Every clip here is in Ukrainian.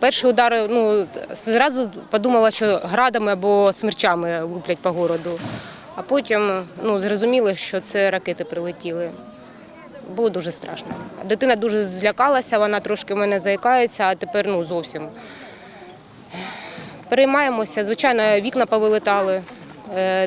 Перший удар, ну, зразу подумала, що градами або смерчами луплять по городу. А потім ну, зрозуміли, що це ракети прилетіли. Було дуже страшно. Дитина дуже злякалася, вона трошки в мене заїкається, а тепер ну, зовсім. Переймаємося. Звичайно, вікна повилетали,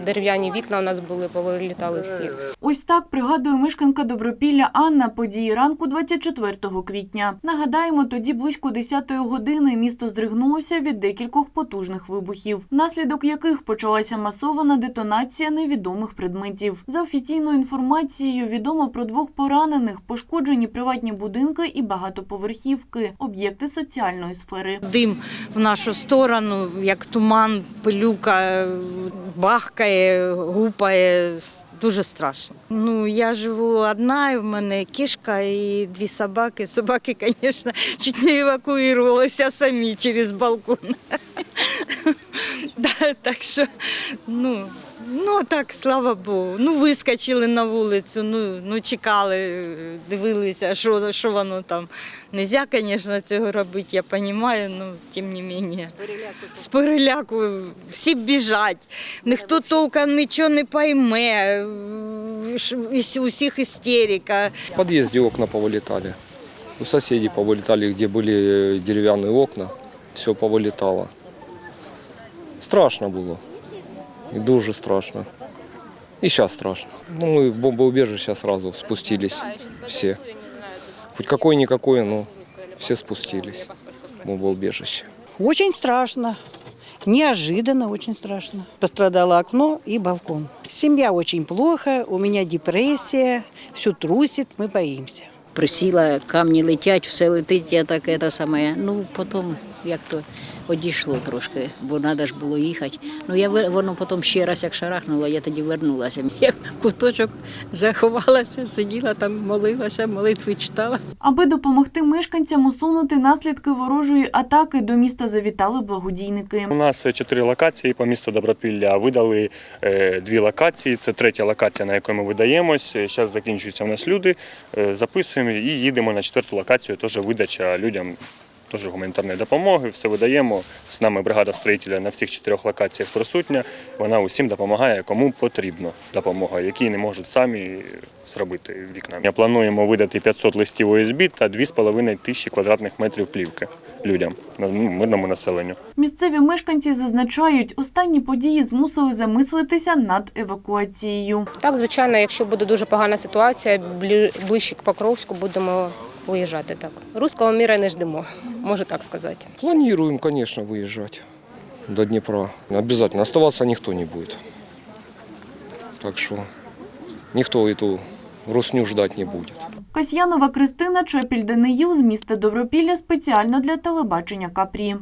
дерев'яні вікна у нас були, повилітали всі. Ось так пригадує мешканка Добропілля Анна події ранку 24 квітня. Нагадаємо, тоді близько 10-ї години місто здригнулося від декількох потужних вибухів, внаслідок яких почалася масована детонація невідомих предметів. За офіційною інформацією, відомо про двох поранених, пошкоджені приватні будинки і багатоповерхівки, об'єкти соціальної сфери. Дим в нашу сторону, як туман, пилюка, бахкає, гупає. Дуже страшно. Ну, я живу одна, і в мене кішка і дві собаки. Собаки, звісно, чуть не евакуювалися самі через балкон. Так що, ну, ну так, слава Богу. Ну, вискочили на вулицю, ну, ну чекали, дивилися, що, що воно там. Нельзя, звісно, цього робити, я розумію, ну, тим не менше. З переляку всі біжать, ніхто толком нічого не пойме, ш- із- усіх істерика. В подъезде окна повылетали. У соседей повылетали, где были э, деревянные окна. Все повылетало. Страшно было. И дуже страшно. И сейчас страшно. Ну, мы в бомбоубежище сразу спустились все. Хоть какой-никакой, но все спустились в бомбоубежище. Очень страшно. Неожиданно очень страшно. Пострадало окно и балкон. Семья очень плохо, у меня депрессия, все трусит, мы боимся. присіла, камні летять, все летить, я так це саме. Ну, потім як то одійшло трошки, бо треба ж було їхати. Ну, я воно потім ще раз як шарахнуло, я тоді вернулася. Я в куточок заховалася, сиділа там, молилася, молитви читала. Аби допомогти мешканцям усунути наслідки ворожої атаки, до міста завітали благодійники. У нас чотири локації по місту Добропілля. Видали е, дві локації. Це третя локація, на яку ми видаємось. Зараз закінчуються в нас люди, е, записуємо і їдемо на четверту локацію. Теж видача людям. Теж гуманітарної допомоги, все видаємо. З нами бригада строїтеля на всіх чотирьох локаціях присутня. Вона усім допомагає, кому потрібна допомога, які не можуть самі зробити вікна. Ми плануємо видати 500 листів ОСБ та 2,5 тисячі квадратних метрів плівки людям, ну, мирному населенню. Місцеві мешканці зазначають, останні події змусили замислитися над евакуацією. Так, звичайно, якщо буде дуже погана ситуація, блі- ближче к Покровську будемо виїжджати. Так. Руського міра не ждемо, можу так сказати. Плануємо, звісно, виїжджати до Дніпра. Обов'язково. Оставатися ніхто не буде. Так що ніхто і ту русню ждати не буде. Касьянова Кристина Чепіль Даниїл з міста Добропілля спеціально для телебачення Капрі.